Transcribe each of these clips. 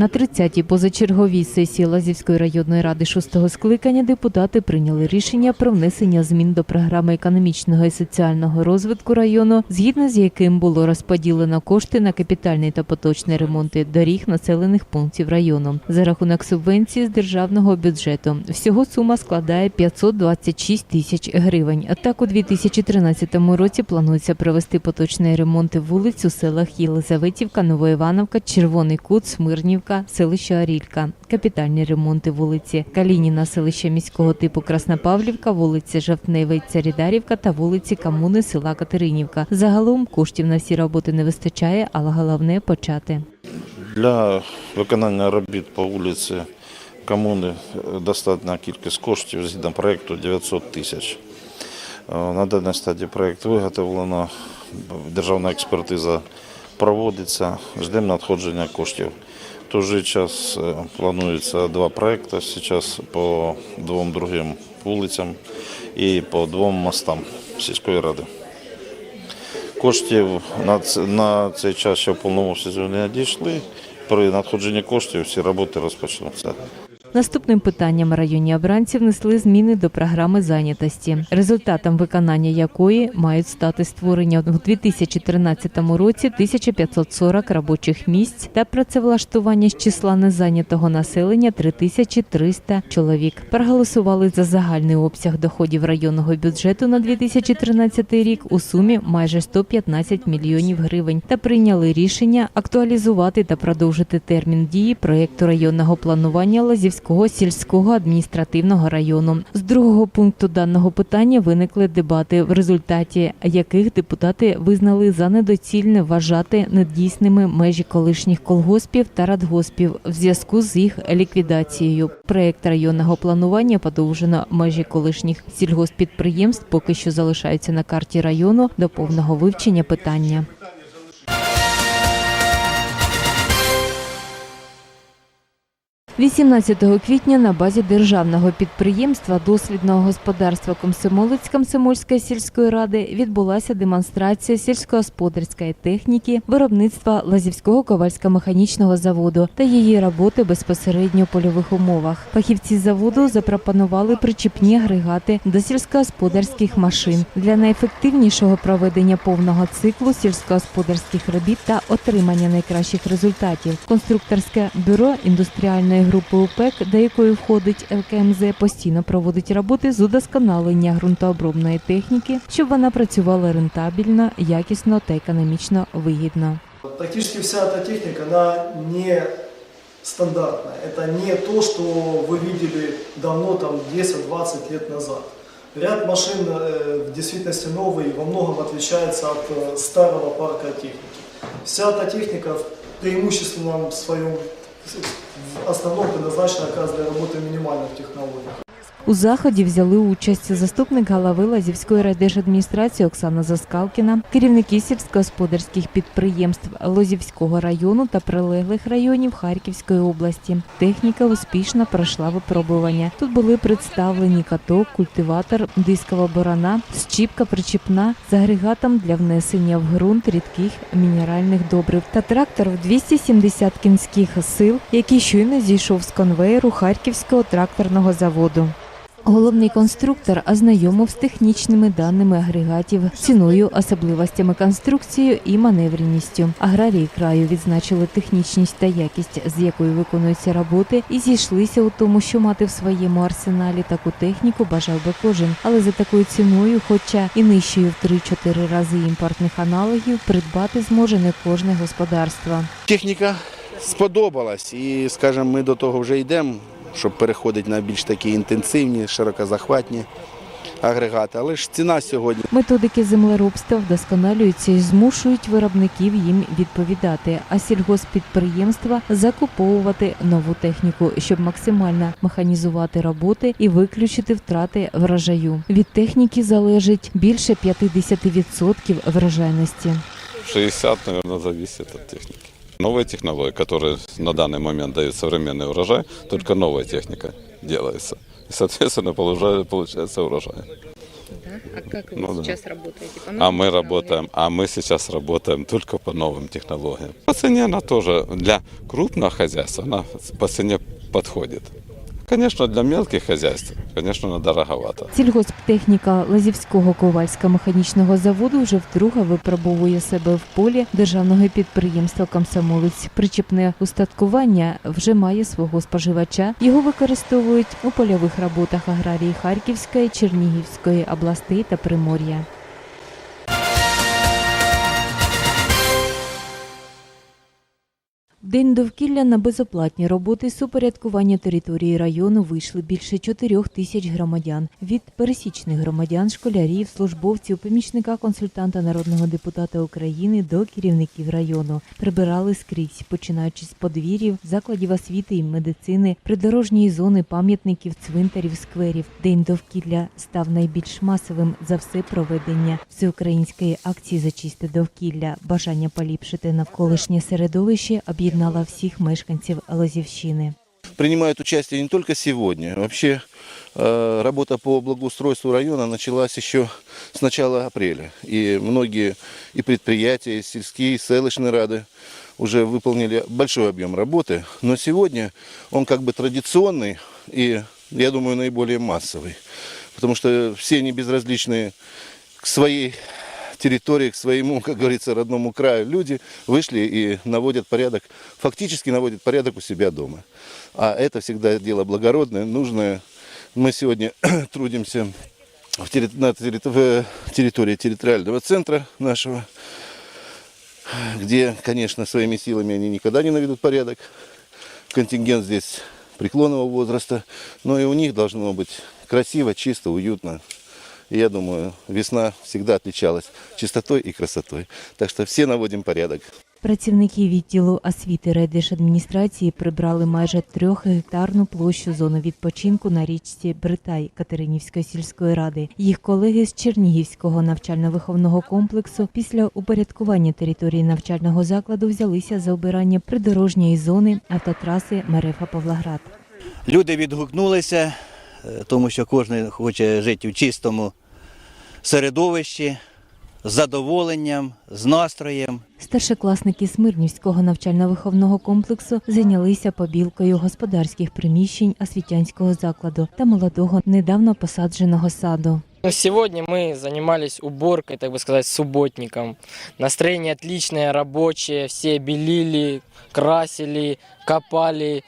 На 30-й позачерговій сесії Лазівської районної ради шостого скликання депутати прийняли рішення про внесення змін до програми економічного і соціального розвитку району, згідно з яким було розподілено кошти на капітальний та поточний ремонти доріг населених пунктів району за рахунок субвенції з державного бюджету. Всього сума складає 526 тисяч гривень. А так у 2013 році планується провести поточні ремонти вулиць у селах Єлизаветівка, Новоівановка, Червоний Кут, Смирнівка, селище Арілька. Капітальні ремонти вулиці Калініна, селище міського типу Краснопавлівка, вулиці Жовтневий, Царідарівка та вулиці Камуни, села Катеринівка. Загалом коштів на всі роботи не вистачає, але головне почати. Для виконання робіт по вулиці комуни е, достатня кількість коштів згідно проєкту 900 тисяч. Е, На даній стадії проєкт виготовлено, державна експертиза проводиться, ждемо надходження коштів. Той же час е, планується два проекти зараз по двом другим вулицям і по двом мостам сільської ради. Коштів на, цей час ще в повному сезоні не дійшли. При надходженні коштів всі роботи розпочнуться. Наступним питанням районні обранці внесли зміни до програми зайнятості, результатом виконання якої мають стати створення у 2013 році 1540 робочих місць та працевлаштування з числа незайнятого населення 3300 чоловік. Проголосували за загальний обсяг доходів районного бюджету на 2013 рік у сумі майже 115 мільйонів гривень та прийняли рішення актуалізувати та продовжити термін дії проєкту районного планування Лазівського сільського адміністративного району. З другого пункту даного питання виникли дебати, в результаті яких депутати визнали за недоцільне вважати недійсними межі колишніх колгоспів та радгоспів в зв'язку з їх ліквідацією. Проєкт районного планування подовжено межі колишніх сільгоспідприємств поки що залишаються на карті району до повного вивчення питання. – 18 квітня на базі державного підприємства дослідного господарства Комсомолець Комсомольської сільської ради відбулася демонстрація сільськогосподарської техніки виробництва Лазівського ковальсько-механічного заводу та її роботи безпосередньо в польових умовах. Фахівці заводу запропонували причіпні агрегати до сільськогосподарських машин для найефективнішого проведення повного циклу сільськогосподарських робіт та отримання найкращих результатів. Конструкторське бюро індустріальної групи УПЕК, до якої входить ЛКМЗ, постійно проводить роботи з удосконалення ґрунтообробної техніки, щоб вона працювала рентабельно, якісно та економічно вигідно. Практически вся эта техника, она не стандартная. Это не то, что вы видели давно, там 10-20 лет назад. Ряд машин э, в действительности новый и во многом отличается от э, старого парка техники. Вся эта техника в преимущественном своем, в основном предназначена как раз для работы минимальных технологий. У заході взяли участь заступник голови Лазівської райдержадміністрації Оксана Заскалкіна, керівники сільськогосподарських підприємств Лозівського району та прилеглих районів Харківської області. Техніка успішно пройшла випробування. Тут були представлені каток, культиватор, дискова борона, щіпка причіпна з агрегатом для внесення в ґрунт рідких мінеральних добрив та трактор в 270 кінських сил, який щойно зійшов з конвеєру Харківського тракторного заводу. Головний конструктор ознайомив з технічними даними агрегатів, ціною, особливостями конструкції і маневреністю. Аграрії краю відзначили технічність та якість, з якою виконуються роботи, і зійшлися у тому, що мати в своєму арсеналі таку техніку бажав би кожен. Але за такою ціною, хоча і нижчою в 3-4 рази імпортних аналогів, придбати зможе не кожне господарство. Техніка сподобалась і, скажімо, ми до того вже йдемо, щоб переходити на більш такі інтенсивні, широкозахватні агрегати. Але ж ціна сьогодні Методики землеробства вдосконалюються і змушують виробників їм відповідати, а сільгоспідприємства закуповувати нову техніку, щоб максимально механізувати роботи і виключити втрати врожаю. Від техніки залежить більше 50% врожайності. 60, наверное, зависит от техники. Новые технологии, которые на данный момент дают современный урожай, только новая техника делается. И, соответственно, получается, урожай. Да? А как вы Ну да. сейчас работаете? По А мы работаем, а мы сейчас работаем только по новым технологиям. По цене она тоже для крупного хозяйства она по цене подходит. Конечно, для мелких хозяйств, конечно, она дороговато. Сільгосптехніка Лазівського ковальсько-механічного заводу вже вдруге випробовує себе в полі державного підприємства Комсомолець. Причепне устаткування вже має свого споживача. Його використовують у польових роботах аграрії Харківської, Чернігівської областей та Примор'я. День довкілля на безоплатні роботи з упорядкування території району вийшли більше 4 тисяч громадян від пересічних громадян, школярів, службовців, помічника консультанта народного депутата України до керівників району. Прибирали скрізь, починаючи з подвір'їв, закладів освіти і медицини, придорожньої зони, пам'ятників, цвинтарів, скверів. День довкілля став найбільш масовим за все проведення всеукраїнської акції «Зачисти довкілля. Бажання поліпшити навколишнє середовище об'єднала всіх мешканців Лозівщини. принимают участие не только сегодня. Вообще э, работа по благоустройству района началась еще с начала апреля. И многие и предприятия, и сельские, и селищные рады уже выполнили большой объем работы. Но сегодня он как бы традиционный и, я думаю, наиболее массовый. Потому что все не безразличные к своей территории, к своему, как говорится, родному краю люди вышли и наводят порядок, фактически наводят порядок у себя дома. А это всегда дело благородное, нужное. Мы сегодня трудимся в терри- на терри- в территории территориального центра нашего, где, конечно, своими силами они никогда не наведут порядок. Контингент здесь преклонного возраста, но и у них должно быть красиво, чисто, уютно. И я думаю, весна всегда отличалась чистотой и красотой. Так что все наводим порядок. Працівники відділу освіти райдержадміністрації прибрали майже трьохгектарну площу зони відпочинку на річці Бритай Катеринівської сільської ради. Їх колеги з Чернігівського навчально-виховного комплексу після упорядкування території навчального закладу взялися за обирання придорожньої зони автотраси Мерефа Павлоград. Люди відгукнулися, е, тому що кожен хоче жити в чистому середовищі, з задоволенням, з настроєм. Старшокласники Смирнівського навчально-виховного комплексу зайнялися побілкою господарських приміщень освітянського закладу та молодого недавно посадженого саду. Ну, Сегодня мы занимались уборкой, так бы сказать, субботником. Настроение отличное, рабочее, все белили, красили, копали,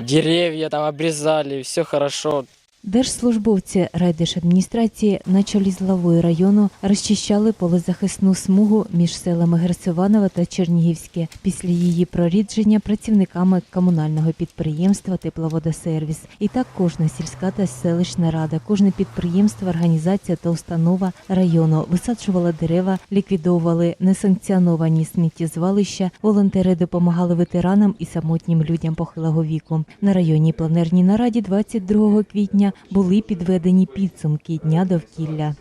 деревья там обрезали, все хорошо. Держслужбовці райдержадміністрації на чолі з главою району розчищали полезахисну смугу між селами Герцеваново та Чернігівське після її прорідження працівниками комунального підприємства Тепловодосервіс. І так кожна сільська та селищна рада, кожне підприємство, організація та установа району висаджувала дерева, ліквідовували несанкціоновані сміттєзвалища. Волонтери допомагали ветеранам і самотнім людям похилого віку. На районній планерній нараді 22 квітня були підведені підсумки дня довкілля.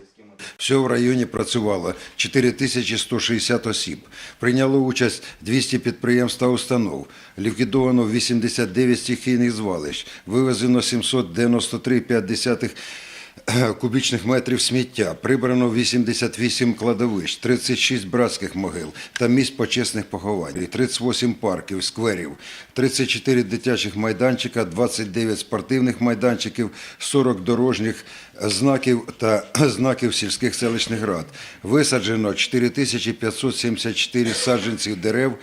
Всього в районі працювало 4160 осіб. Прийняло участь 200 підприємств та установ. Ліквідовано 89 стихійних звалищ. Вивезено 793,5 кубічних метрів сміття. Прибрано 88 кладовищ, 36 братських могил та місць почесних поховань, 38 парків, скверів, 34 дитячих майданчика, 29 спортивних майданчиків, 40 дорожніх знаків та знаків сільських селищних рад. Висаджено 4574 саджанців дерев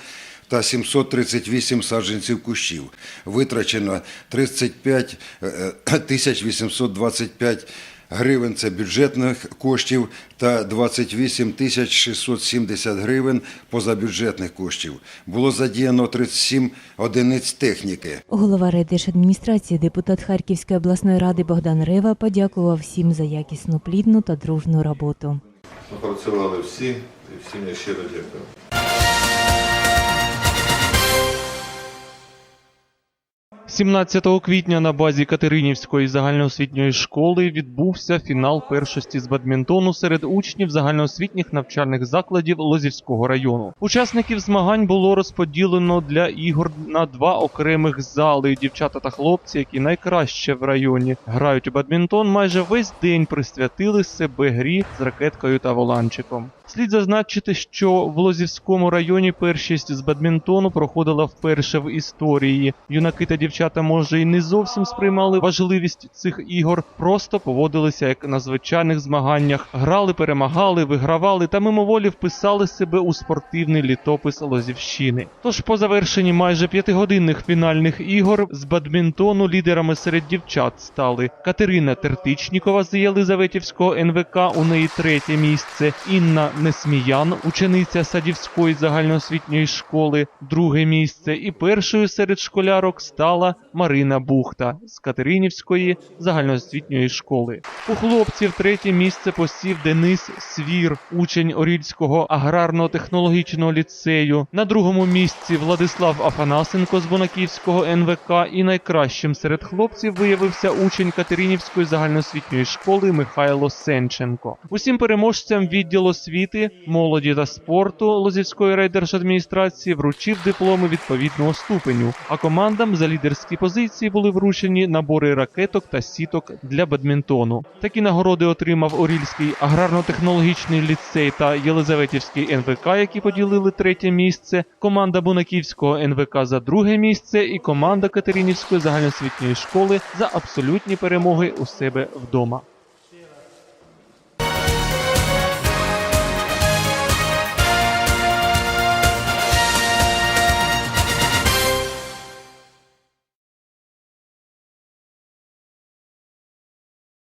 та 738 саджанців кущів. Витрачено 35 е, тисяч 825 гривень це бюджетних коштів та 28 тисяч 670 гривень позабюджетних коштів. Було задіяно 37 одиниць техніки. Голова райдержадміністрації, депутат Харківської обласної ради Богдан Рева подякував всім за якісну, плідну та дружну роботу. Працювали всі і всім я щиро дякую. 17 квітня на базі Катеринівської загальноосвітньої школи відбувся фінал першості з бадмінтону серед учнів загальноосвітніх навчальних закладів Лозівського району. Учасників змагань було розподілено для ігор на два окремих зали. Дівчата та хлопці, які найкраще в районі грають у бадмінтон, майже весь день присвятили себе грі з ракеткою та воланчиком. Слід зазначити, що в Лозівському районі першість з бадмінтону проходила вперше в історії. Юнаки та дівчата, може, і не зовсім сприймали важливість цих ігор, просто поводилися як на звичайних змаганнях, грали, перемагали, вигравали та мимоволі вписали себе у спортивний літопис Лозівщини. Тож по завершенні майже п'ятигодинних фінальних ігор з бадмінтону лідерами серед дівчат стали Катерина Тертичнікова з Єлизаветівського НВК, у неї третє місце, Інна Несміян, учениця Садівської загальноосвітньої школи, друге місце, і першою серед школярок стала Марина Бухта з Катеринівської загальноосвітньої школи. У хлопців третє місце посів Денис Свір, учень Орільського аграрно-технологічного ліцею. На другому місці Владислав Афанасенко з Бонаківського НВК. І найкращим серед хлопців виявився учень Катеринівської загальноосвітньої школи Михайло Сенченко. Усім переможцям відділу освіти, молоді та спорту Лозівської райдержадміністрації вручив дипломи відповідного ступеню. А командам за лідерські позиції були вручені набори ракеток та сіток для бадмінтону. Такі нагороди отримав Орільський аграрно-технологічний ліцей та Єлизаветівський НВК, які поділили третє місце. Команда Бунаківського НВК за друге місце, і команда Катеринівської загальноосвітньої школи за абсолютні перемоги у себе вдома.